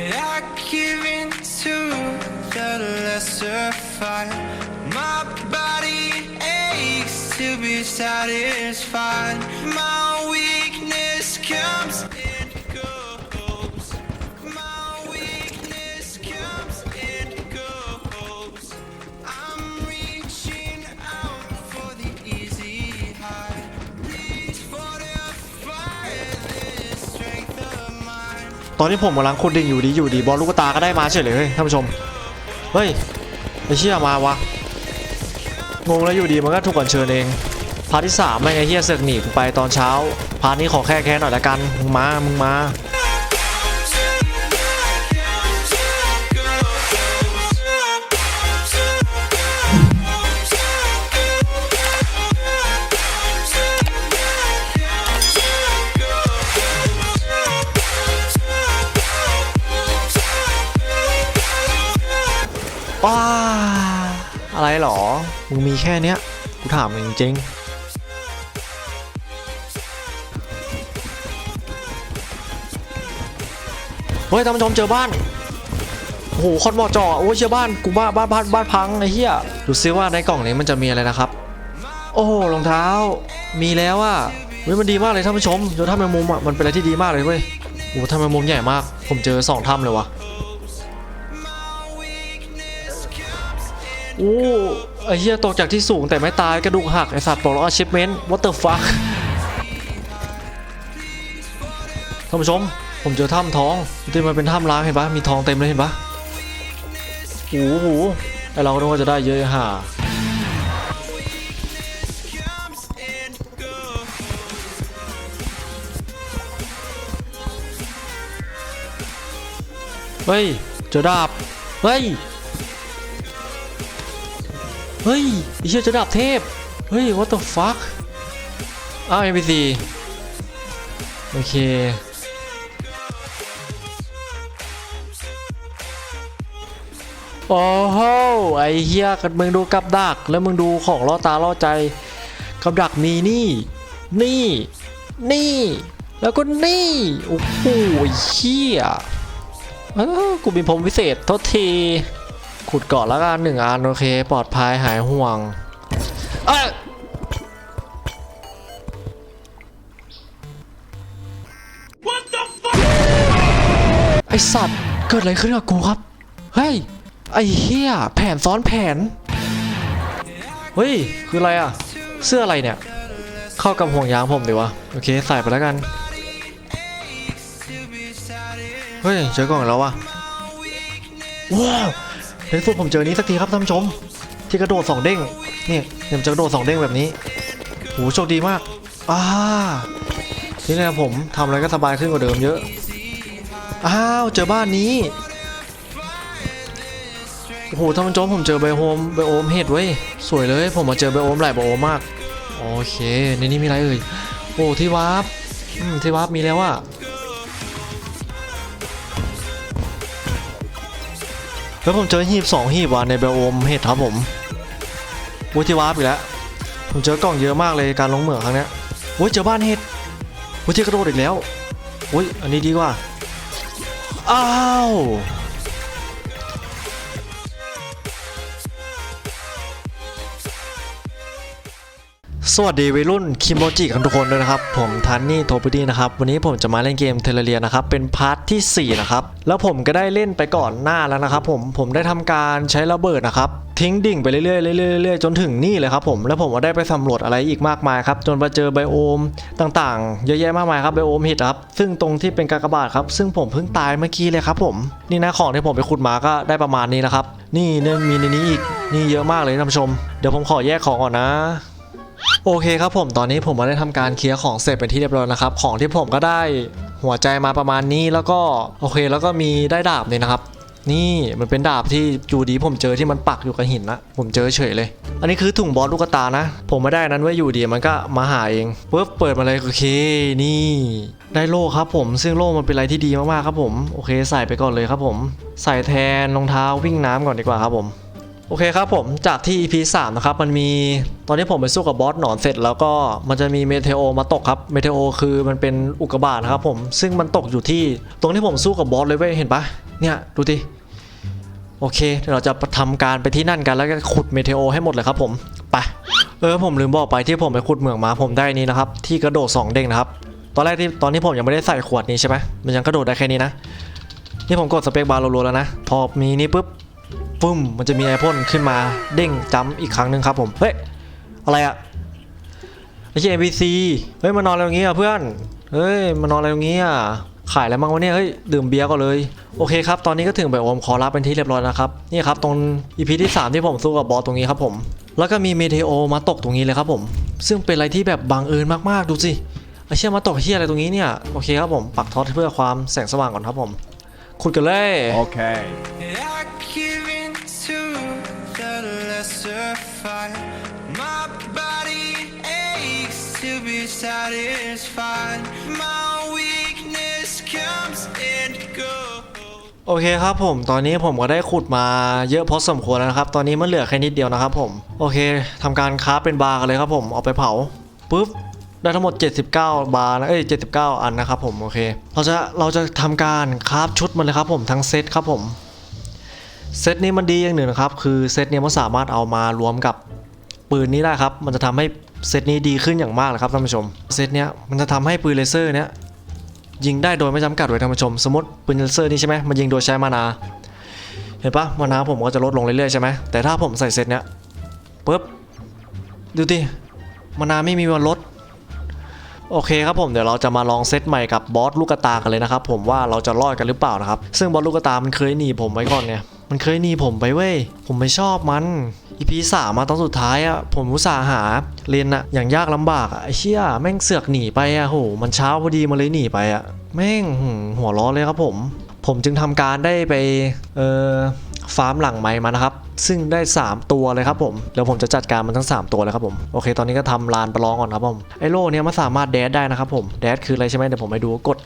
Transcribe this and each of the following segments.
I give in to the lesser fight. My body aches to be satisfied. My ตอนนี้ผมกำลังขุดดิ่งอยู่ดีอยู่ดีบอลลูกตาก็ได้มาเฉยเลยเฮ้ยท่านผู้ชมเฮ้ยไอเชี่ยมาวะงงแล้วอยู่ดีมันก็ถูกก่อนเชิญเองพาร์ทที่สามไม่ไงเฮียเสือกหนีไปตอนเช้าพาร์ทนี้ขอแค่แค่หน่อยละกันมึงมามึงมา ว้าอะไรหรอ มึงมีแค่เนี้ย กูถามจริงๆเฮ้ยท่านผู้ชมเจอบ้านโอ้โหคอนบอกจ่อโอ้ยเชื่อบ้านกูบ้าบ้านบ้านบ้านพังไอ้เหี้ยดูซิว่าในกล่องนี้มันจะมีอะไรนะครับ โอ้โหรองเท้า มีแล้วอะเฮ้ยมันดีมากเลยท่านผู้ชมโยธาแมงมุมอะมันเป็นอะไรที่ดีมากเลยเว้ยโอ้ถ้าแมงมุมใหญ่มาก ผมเจอสองถ้ำเลยวะ อ้ไอ้เหี้ยตกจากที่สูงแต่ไม่ตายกระดูกหักไอสัตว์ปลดล็อก achievement what the fuck ท่านผู้ชม ผมเจอถ้ำทองที่มันเป็นถ้ำล้างเห็นปะมีทองเต็มเลยเห็นปะโอ้โหไอเราก็นึกว่าจะได้เยอะห่าเฮ้ยเจอดาบ เฮ้ย ฮ้ยไอเชี่ยจะดับเทพ เฮ้ย what the fuck อ้าว NPC โอเคโอ้โหไอเฮียกันมึงดูกับดัก แล้วมึงดูของล่อตาล่อใจ กับดักมีนี่ นี่ นี่ แล้วก็นี่ โอ้โหเฮียเอ้ากูมีผมพิเศษโทษที ขุดเกาะแล้วกันหนึ่งอันโอเค ปลอดภัยหายห่วงเอ้ยไอสัตว์เกิดอะไรขึ้นกับกูครับ เฮ้ย ไอเฮียแผนซ้อนแผน เฮ้ย คืออะไรอะเสื้ออะไรเนี่ย เข้ากับห่วงยางผมดีวะ โอเค ใส่ไปแล้วกัน เฮ้ย เจอกล่องแล้ววะว้าว ในที่สุดผมเจอนี้สักทีครับท่านผู้ชม ที่กระโดดสองเด้งนี่เดี๋ยวผมจะกระโดดสองเด้งแบบนี้โหโชคดีมากอ่านี่นะครับผมทำอะไรก็สบายขึ้นกว่าเดิมเยอะอ้าวเจอบ้านนี้โอ้โหท่านผู้ชมผมเจอไบโฮมไบโอมเห็ดเว้สวยเลย ผมมาเจอไบโอมหลายไบโอมมากโอเคในนี้มีอะไรเอ่ยโอ้ที่วาร์ปที่วาร์ปมีแล้วอะ แล้วผมเจอหีบสองหีบว่ะในเบลโอมเห็ดครับผมวุฒิวาร์ปอีกแล้วผมเจอกล่องเยอะมากเลยการลงเหมืองครั้งเนี้ยโอ้ยเจอบ้านเห็ดวุฒิกระโดดอีกแล้วโอ้ยอันนี้ดีกว่าอ้าว สวัสดีวัยรุ่นคิโมจิกันทุกคนด้วยนะครับ ผมทันนี่โทปดี้นะครับ วันนี้ผมจะมาเล่นเกมเทเลเรียนะครับ เป็นพาร์ทที่ 4 นะครับ แล้วผมก็ได้เล่นไปก่อนหน้าแล้วนะครับ ผมผมได้ทำการใช้ระเบิดนะครับ ทิ้งดิ่งไปเรื่อยๆเรื่อยๆเรื่อยๆจนถึงนี่เลยครับผมแล้วผมก็ได้ไปสำรวจอะไรอีกมากมายครับ จนมาเจอไบโอมต่างๆ เยอะแยะมากมายครับไบโอมเห็ดครับซึ่งตรงที่เป็นกากบาทครับ ซึ่งผมเพิ่งตายเมื่อกี้เลยครับผมนี่นะของที่ผมไปขุดมาก็ได้ประมาณนี้นะครับนี่เนี่ยมีในนี้อีกนี่เยอะมากเลยท่านผู้ชม เดี๋ยวผมขอแยกของก่อนนะ โอเคครับผมตอนนี้ผมมาได้ทำการเคลียร์ของเสร็จเป็นที่เรียบร้อยนะครับ ของที่ผมก็ได้หัวใจมาประมาณนี้แล้วก็โอเคแล้วก็มีได้ดาบเนี่ยนะครับ นี่มันเป็นดาบที่จูดีผมเจอที่มันปักอยู่กับหินนะผมเจอเฉยเลย อันนี้คือถุงบอสลูกตานะ ผมไม่ได้นั้นไว้อยู่ดีมันก็มาหาเองปุ๊บเปิดมาเลยโอเค นี่ได้โล่ครับผมซึ่งโล่มันเป็นอะไรที่ดีมากๆครับผมโอเค ใส่ไปก่อนเลยครับผม ใส่แทนรองเท้าวิ่งน้ำก่อนดีกว่าครับผม โอเคครับผมจากที่ EP 3นะครับมันมีตอนที่ผมไปสู้กับบอสหนอนเสร็จ แล้วก็มันจะมีเมเทโอมาตกครับเมเทโอคือมันเป็นอุกกาบาตนะครับผมซึ่งมันตกอยู่ที่ตรงที่ผมสู้กับบอสเลยเว้ยเห็นปะเนี่ยดูดิโอเคเดี๋ยวเราจะทำการไปที่นั่นกันแล้วก็ขุดเมเทโอให้หมดเลยครับผมไปเออผมลืมบอกไปที่ผมไปขุดเหมืองมาผมได้นี้นะครับที่กระโดดสองเด้งนะครับตอนแรกที่ตอนที่ผมยังไม่ได้ใส่ขวดนี้ใช่ไหมมันยังกระโดดได้แค่นี้นะนี่ผมกดสเปคบาร์รัวๆแล้วนะพอมีนี้ปุ๊บ ฟึ่มมันจะมีไอพ่นขึ้นมาเด้งจำอีกครั้งหนึ่งครับผมเฮ้ยอะไรอะไอ้เหี้ย NPC เฮ้ยมานอนอะไรตรงนี้อะเพื่อนเฮ้ยมานอนอะไรตรงนี้อะขายอะไรบ้างวะเนี่ยเฮ้ยดื่มเบียร์ก็เลยโอเคครับตอนนี้ก็ถึงแบบวอมคอรับเป็นที่เรียบร้อยแล้วครับนี่ครับตรงอีพีที่ 3 ที่ผมสู้กับบอสตรงนี้ครับผมแล้วก็มีเมเทโอมาตกตรงนี้เลยครับผม ซึ่งเป็นอะไรที่แบบบังเอิญมากๆดูสิไอเชี่ยมาตกเชี่ยอะไรตรงนี้เนี่ยโอเคครับผมปักท็อตเพื่อความแสงสว่างก่อนครับผมขุดกันเลย Okay. I give in fight. My body aches to be satisfied. My weakness comes and goes. โอเคครับผม ตอนนี้ผมก็ได้ขุดมาเยอะพอสมควรแล้วนะครับ ตอนนี้มันเหลือแค่นิดเดียวนะครับผม โอเคทำการคราฟเป็นบาร์กันเลยครับผม เอาไปเผาปุ๊บ ได้ทั้งหมด 79 บาร์นะเอ้ย79 อันนะครับผม โอเค เราจะ เราจะทำการคราฟชุดมันเลยครับผม ทั้งเซตครับผม เซตนี้มันดีอย่างหนึ่งนะครับ คือเซตนี้มันสามารถเอามารวมกับปืนนี้ได้ครับ มันจะทำให้เซตนี้ดีขึ้นอย่างมากเลยครับท่านผู้ชม เซตเนี้ยมันจะทำให้ปืนเลเซอร์เนี้ยยิงได้โดยไม่จำกัดเลยท่านผู้ชม สมมติปืนเลเซอร์นี่ใช่ไหมมันยิงโดยใช้มานา เห็นปะมานาผมก็จะลดลงเรื่อยๆใช่ไหมแต่ถ้าผมใส่เซตเนี้ยปุ๊บดูดิมานาไม่มีวันลดโอเคครับผมเดี๋ยวเราจะมาลองเซตใหม่กับบอสลูกกระตากันเลยนะครับผมว่าเราจะรอดกันหรือเปล่านะครับซึ่งบอสลูกกระตามันเคยหนีผมไว้ก่อนไง มันเคยหนีผมไปเว้ย ผมไม่ชอบมันอีพีสามมาตอนสุดท้ายอะผมอุตส่าห์หาเรียนอะอย่างยากลำบากอะไอ้เชี่ยแม่งเสือกหนีไปอะโห มันเช้าพอดีมันเลยหนีไปอะแม่งห,หัวร้อนเลยครับผม ผมจึงทำการได้ไปเอ่อฟาร์มหลังไม้มานะครับ ซึ่งได้ 3 ตัวเลยครับผมเดี๋ยวผมจะจัดการมันทั้ง 3 ตัวเลยครับผมโอเค ตอนนี้ก็ทำลานประลองก่อนครับผมไอ้โล่เนี่ยมันสามารถแดดได้นะครับผมแดดคืออะไรใช่ไหมเดี๋ยวผมไปดูกด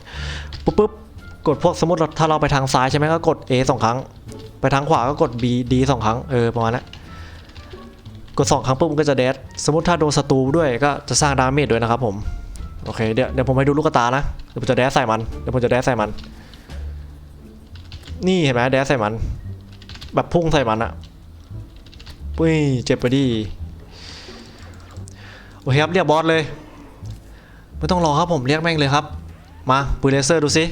ปุ๊บปุ๊บกดพวกสมมติถ้าเราไปทางซ้ายใช่ไหมก็กด A สองครั้ง ไปทางขวาก็กด B D สองครั้งเออประมาณนั้นกดสองครั้งปุ๊บมันก็จะแดดสมมติถ้าโดนศัตรูด้วยก็จะสร้างดาเมจด้วยนะครับผมโอเคเดี๋ยวเดี๋ยวผมไปดูลูกตานะเดี๋ยวผมจะแดดใส่มันเดี๋ยวผมจะแดดใส่มัน นี่เห็นไหมแดดใส่มัน แบบพุ่งใส่มันอะปุ้ยเจ็บไปดิโอเคครับเรียกบอสเลยไม่ต้องรอครับผมเรียกแม่งเลยครับ มาปืนเลเซอร์ดูสิ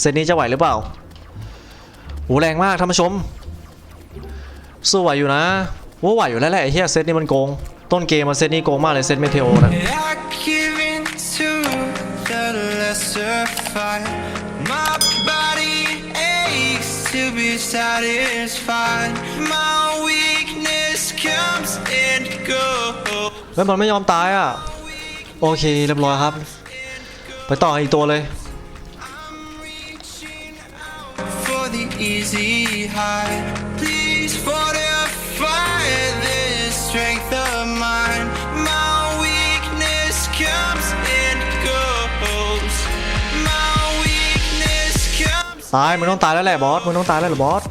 เซตนี้จะไหวหรือเปล่า โหแรงมากท่านผู้ชมสู้ไหวอยู่นะว่าไหวอยู่แล้วแหละไอ้เหี้ยเซตนี้มันโกง ต้นเกมมาเซตนี้โกงมากเลยเซตเมเทโอนะ I give in to the lesser fight. My body aches to be satisfied. My weakness comes and goes. แล้วมันไม่ยอมตายอะ โอเคเรียบร้อยครับ ไปต่ออีกตัวเลย easy high. Please fortify this strength of mine. My weakness comes and goes. My weakness comes. ตายมึงต้องตายแล้วแหละบอสมึงต้องตายแล้วเหรอบอส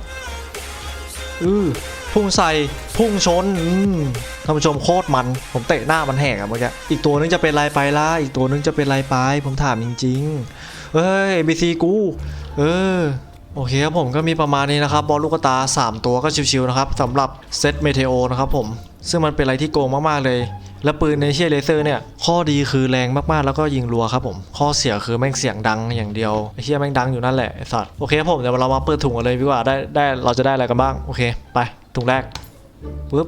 อือพุ่งใส่พุ่งชนอืมท่านผู้ชมโคตรมัน ผมเตะหน้ามันแหกอะเมื่อกี้อีกตัวนึงจะเป็นไรไปล่ะอีกตัวนึงจะเป็นไรไป ผมถามจริงๆเฮ้ย NPC กู เออ โอเคครับผมก็มีประมาณนี้นะครับบอลลูกตา 3 ตัวก็ชิวๆนะครับสำหรับเซตเมเทโอนะครับผมซึ่งมันเป็นอะไรที่โกงมากๆเลย แล้วปืนในเชียเลเซอร์เนี่ย ข้อดีคือแรงมากๆแล้วก็ยิงรัวครับผม ข้อเสียคือแม่งเสียงดังอย่างเดียวไอเชียแม่งดังอยู่นั่นแหละไอสัตว์โอเคครับผมเดี๋ยวเรามาเปิดถุงกันเลยดีกว่าได้ได้เราจะได้อะไรกันบ้างโอเค ไปถุงแรกปึ๊บ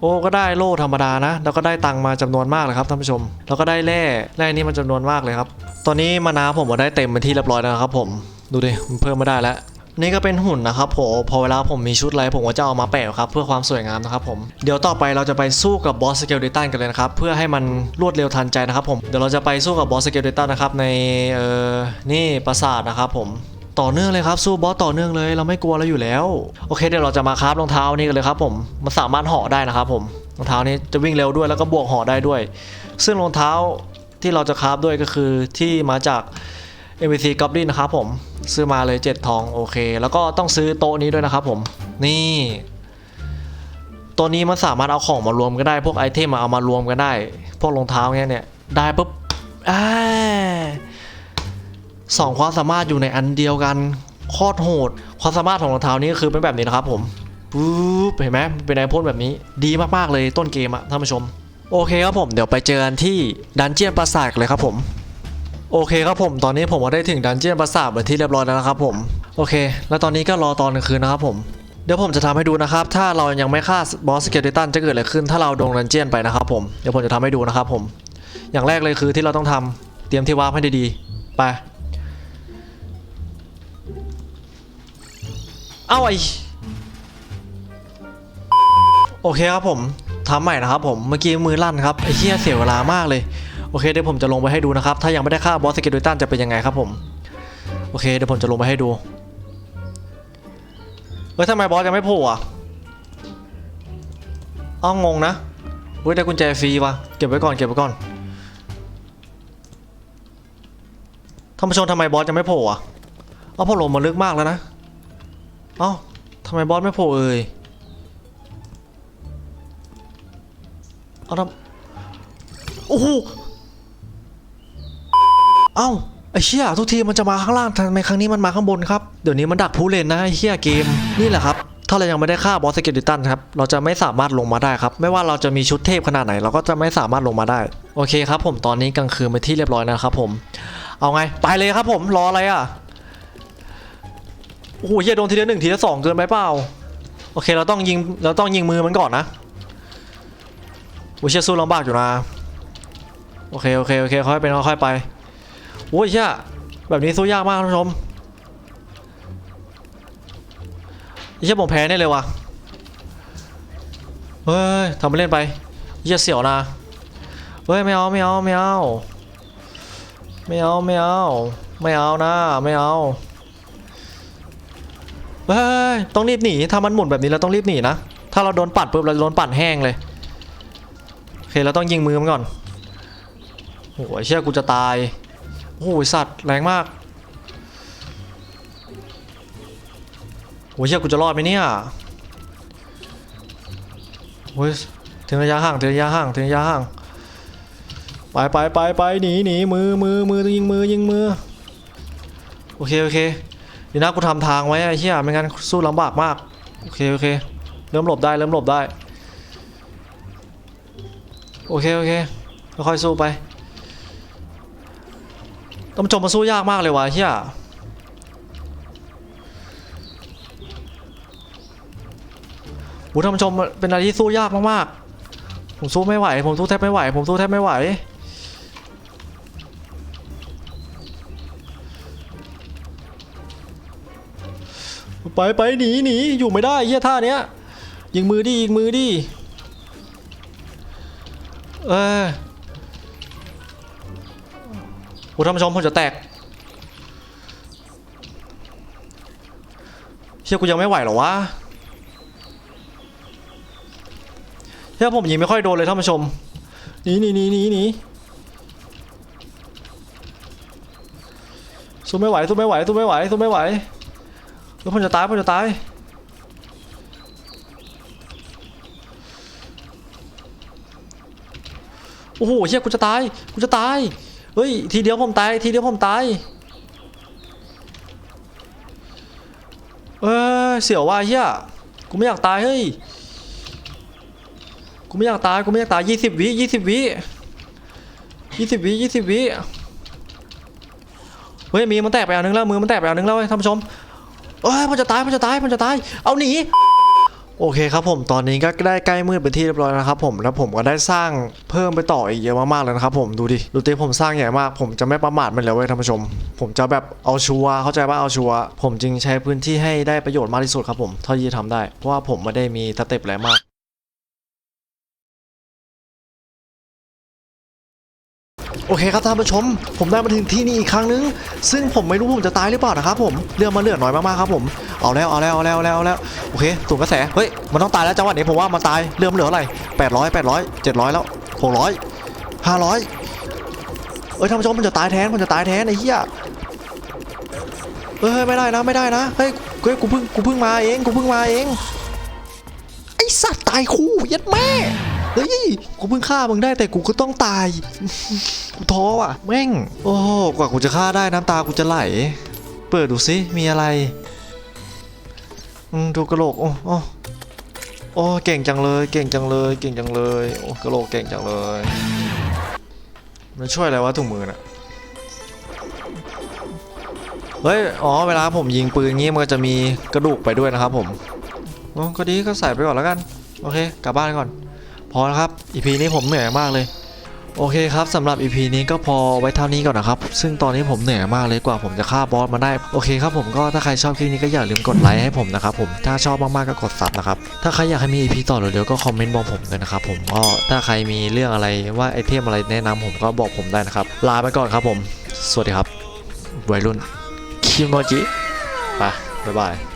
โอ้ก็ได้โล่ธรรมดานะ แล้วก็ได้ตังค์มาจำนวนมากเลยครับท่านผู้ชม แล้วก็ได้แร่แร่นี้มันจำนวนมากเลยครับ ตอนนี้มานาผมก็ได้เต็มเป็นที่เรียบร้อยแล้วนะครับผมดูดิมันเพิ่มไมาได้แล้วนี่ก็เป็นหุ่นนะครับผมพอเวลาผมมีชุดอะไรผมก็จะเอามาแปะครับเพื่อความสวยงามนะครับผมเดี๋ยวต่อไปเราจะไปสู้กับบอสสเกลเดตันกันเลยนะครับเพื่อให้มันรวดเร็วทันใจนะครับผมเดี๋ยวเราจะไปสู้กับบอสสเกลเดตันนะครับในเอ่อนี่ปราสาทนะครับผมต่อเนื่องเลยครับสู้บอสต่อเนื่องเลยเราไม่กลัวเราอยู่แล้วโอเคเดี๋ยวเราจะมาคราฟรองเท้านี่กันเลยครับผมมันสามารถเหาะได้นะครับผมรองเท้านี้จะวิ่งเร็วด้วยแล้วก็บวกเหาะได้ด้วย ซึ่งรองเท้า ที่เราจะคราฟด้วยก็คือที่มาจาก MVC Goblin นะครับผมซื้อมาเลย 7 ทองโอเค แล้วก็ต้องซื้อโต๊ะนี้ด้วยนะครับผมนี่ตัวนี้มันสามารถเอาของมารวมกันได้ พวกไอเทมมาเอามารวมกันได้ พวกรองเท้าเงี้ยเนี่ยได้ปุ๊บอ่าสองความสามารถอยู่ในอันเดียวกันโคตรโหด ความสามารถของรองเท้านี้ก็คือเป็นแบบนี้นะครับผมปุ๊บเห็นไหมเป็นไอพ่นแบบนี้ดีมากๆเลยต้นเกมอะท่านผู้ชม โอเคครับผมเดี๋ยวไปเจอกันที่ดันเจียนปราสาทเลยครับผม โอเคครับผมตอนนี้ผมก็ได้ถึงดันเจียนปราสาทเป็นที่เรียบร้อยแล้วนะครับผมโอเค แล้วตอนนี้ก็รอตอนกลางคืนนะครับผมเดี๋ยวผมจะทำให้ดูนะครับ ถ้าเรายังไม่ฆ่าบอสสเกลตันจะเกิดอะไรขึ้น ถ้าเราโดนดันเจียนไปนะครับผมเดี๋ยวผมจะทำให้ดูนะครับผมอย่างแรกเลยคือที่เราต้องทำเตรียมที่วาร์ปให้ดีๆไปเอาไอโอเคครับผม ทำใหม่นะครับผม เมื่อกี้มือลั่นครับไอ้เหี้ยเสียเวลามากเลย โอเคเดี๋ยวผมจะลงไปให้ดูนะครับ ถ้ายังไม่ได้ฆ่าบอสสเกเลตันจะเป็นยังไงครับผม โอเคเดี๋ยวผมจะลงไปให้ดู เฮ้ยทำไมบอสยังไม่โผล่อะอ้าวงงนะเฮ้ยได้กุญแจฟรีวะเก็บไว้ก่อนเก็บไว้ก่อนท่านผู้ชมทำไมบอสยังไม่โผล่อะเอ้าพอลงมาลึกมากแล้วนะ เอ้าทำไมบอสไม่โผล่เอ่ย เอาทำโอ้โหเอ้าไอ้เชี่ยทุกทีมันจะมาข้างล่างทำไมครั้งนี้มันมาข้างบนครับ เดี๋ยวนี้มันดักผู้เล่นนะไอ้เชี่ยเกมนี่แหละครับถ้าเรายังไม่ได้ฆ่าบอสสเกลิตันครับ เราจะไม่สามารถลงมาได้ครับ ไม่ว่าเราจะมีชุดเทพขนาดไหน เราก็จะไม่สามารถลงมาได้ โอเคครับ ผมตอนนี้กลางคืนไปที่เรียบร้อยนะครับผม เอาไง ไปเลยครับผมรออะไรอะ โอ้โหเฮียโดนทีละหนึ่งทีละสองเกินไปเปล่า โอเคเราต้องยิงเราต้องยิงมือมันก่อนนะ โอ้เชี่ยสู้ลำบากอยู่นะโอเคโอเคโอเคค่อยเป็นค่อยไปโอ้ยเชี่ยแบบนี้สู้ยากมากท่านผู้ชมเชี่ยผมแพ้แน่เลยว่ะเฮ้ยทำไปเล่นไปเชี่ยเสียวนะเฮ้ยไม่เอาไม่เอาไม่เอาไม่เอาไม่เอาไม่เอานะไม่เอาเฮ้ยต้องรีบหนีถ้ามันหมุนแบบนี้เราต้องรีบหนีนะถ้าเราโดนปัดปุ๊บเราจะโดนปัดแห้งเลย เคเราต้องยิงมือมันก่อนโอ้ยเชี่ยกูจะตายโอ้ยสัตว์แรงมากโอ้ยเชี่ยกูจะรอดไหมเนี่ยโอ้ยถึงระยะห่างถึงระยะห่างถึงระยะห่างไปไปไปไปหนีหนีมือมือมือต้องยิงมือยิงมือโอเคโอเคเดี๋ยวนะกูทำทางไว้ไอ้เชี่ยไม่งั้นสู้ลำบากมากโอเคโอเคเริ่มหลบได้เริ่มหลบได้ โอเค โอเค ค่อยๆสู้ไปท่านผู้ชมมันสู้ยากมากเลยวะเฮียโอ้ท่านผู้ชมเป็นอะไรที่สู้ยากมากๆ ผมสู้ไม่ไหว ผมสู้แทบไม่ไหว ผมสู้แทบไม่ไหว ไปไปหนีหนีอยู่ไม่ได้เฮียท่าเนี้ยยิงมือดิยิงมือดิ เออโอ้ท่านผู้ชมผมจะแตกเชื่อกูยังไม่ไหวหรอวะเชื่อผมยิงไม่ค่อยโดนเลยท่านผู้ชมหนีหนีหนีหนีหนีสู้ไม่ไหวสู้ไม่ไหวสู้ไม่ไหวสู้ไม่ไหวแล้วผมจะตายผมจะตาย โอ้โหเชี่ยกูจะตายกูจะตายเฮ้ยทีเดียวผมตายทีเดียวผมตายเออเสียวว่ะเฮียกูไม่อยากตายเฮ้ยกูไม่อยากตายกูไม่อยากตายยี่สิบวิยี่สิบวิยี่สิบวิยี่สิบวิเฮ้ยมีมันแตกไปอันนึงแล้วมือมันแตกไปอันนึงแล้วเว้ยท่านผู้ชมเอ้ยมันจะตายมันจะตายมันจะตายเอาหนี โอเคครับผมตอนนี้ก็ได้ใกล้มืดเป็นที่เรียบร้อยนะครับผมแล้วผมก็ได้สร้างเพิ่มไปต่ออีกเยอะมากๆเลยนะครับผมดูดิดูดิผมสร้างใหญ่มาก ผมจะไม่ประมาทมันเลยเว้ยท่านผู้ชม ผมจะแบบเอาชัวร์เข้าใจว่าเอาชัวร์ผมจึงใช้พื้นที่ให้ได้ประโยชน์มากที่สุดครับผมเท่าที่จะทำได้เพราะว่าผมไม่ได้มีสเต็ปอะไรมาก โอเคครับท่านผู้ชม ผมได้มาถึงที่นี่อีกครั้งนึง ซึ่งผมไม่รู้ผมจะตายหรือเปล่านะครับผมเรื่องมาเลือดน้อยมากๆครับผมเอาแล้วเอาแล้วเอาแล้วเอาแล้วเอาแล้วโอเคสูงกระแสเฮ้ยมันต้องตายแล้วจังหวะนี้ผมว่ามันตายเรื่องมันเหลือเท่าไรแปดร้อยแปดร้อยเจ็ดร้อยแล้วหกร้อยห้าร้อยเอ้ยท่านผู้ชมมันจะตายแทนมันจะตายแทนไอ้เหี้ยเอ้ยไม่ได้นะไม่ได้นะเฮ้ยเฮ้ยกูเพิ่งกูเพิ่งมาเองกูเพิ่งมาเองไอสัตว์ตายคู่ยัดแม่ เฮ้ย กูเพิ่งฆ่ามึงได้แต่กูก็ต้องตาย กูท้อว่ะ แม่ง โอ้โหกว่ากูจะฆ่าได้น้ำตากูจะไหลปปิดดูสิมีอะไรอืมดูกระโหลก โอ้โอ้โอ้เก่งจังเลย เก่งจังเลย เก่งจังเลย โอ้กระโหลกเก่งจังเลย มันช่วยอะไรวะถุงมือน่ะเฮ้ย อ๋อ เวลาผมยิงปืนงี้มันก็จะมีกระดูกไปด้วยนะครับผมก็ดีก็ใส่ไปก่อนแล้วกัน โอเค กลับบ้านก่อน อแล้วครับ EP นี้ผมเหนื่อยมากเลย โอเคครับสำหรับ EP นี้ก็พอไว้เท่านี้ก่อนนะครับ ซึ่งตอนนี้ผมเหนื่อยมากเลยกว่าผมจะฆ่าบอสมาได้ โอเคครับผมก็ถ้าใครชอบคลิปนี้ก็อย่าลืมกดไลค์ให้ผมนะครับผมถ้าชอบมากๆก็กดซับนะครับ ถ้าใครอยากให้มี EP ต่อเร็วๆก็คอมเมนต์บอกผมเลยนะครับผมก็ถ้าใครมีเรื่องอะไรว่าไอเทมอะไรแนะนำผมก็บอกผมได้นะครับลาไปก่อนครับผม สวัสดีครับวัยรุ่นคิโมจิไปบ๊ายบาย